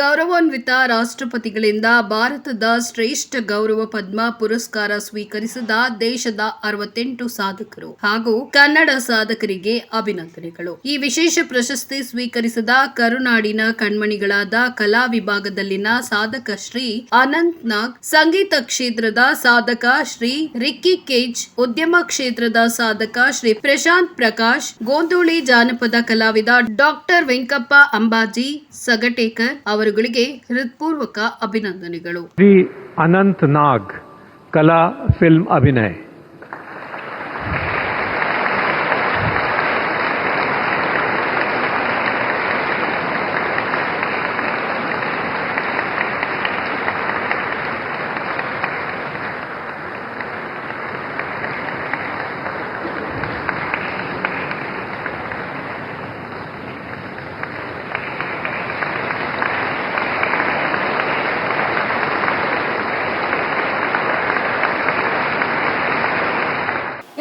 ಗೌರವಾನ್ವಿತ ರಾಷ್ಟ್ರಪತಿಗಳಿಂದ ಭಾರತದ ಶ್ರೇಷ್ಠ ಗೌರವ ಪದ್ಮ ಪುರಸ್ಕಾರ ಸ್ವೀಕರಿಸಿದ ದೇಶದ ಅರವತ್ತೆಂಟು ಸಾಧಕರು ಹಾಗೂ ಕನ್ನಡ ಸಾಧಕರಿಗೆ ಅಭಿನಂದನೆಗಳು. ಈ ವಿಶೇಷ ಪ್ರಶಸ್ತಿ ಸ್ವೀಕರಿಸಿದ ಕರುನಾಡಿನ ಕಣ್ಮಣಿಗಳಾದ ಕಲಾ ವಿಭಾಗದಲ್ಲಿನ ಸಾಧಕ ಶ್ರೀ ಅನಂತ್ ನಾಗ್ ಸಂಗೀತ ಕ್ಷೇತ್ರದ ಸಾಧಕ ಶ್ರೀ ರಿಕ್ಕಿ ಕೇಜ್, ಉದ್ಯಮ ಕ್ಷೇತ್ರದ ಸಾಧಕ ಶ್ರೀ ಪ್ರಶಾಂತ್ ಪ್ರಕಾಶ್ ಗೋಂದೋಳಿ ಜಾನಪದ ಕಲಾವಿದ ಡಾಕ್ಟರ್ ವೆಂಕಪ್ಪ ಅಂಬಾಜಿ, ಸಗಟೇಕರ್ ಅವರುಗಳಿಗೆ ಹೃತ್ಪೂರ್ವಕ ಅಭಿನಂದನೆಗಳು. ಶ್ರೀ ಅನಂತ್ ನಾಗ್ ಕಲಾ ಫಿಲ್ಮ್ ಅಭಿನಯ.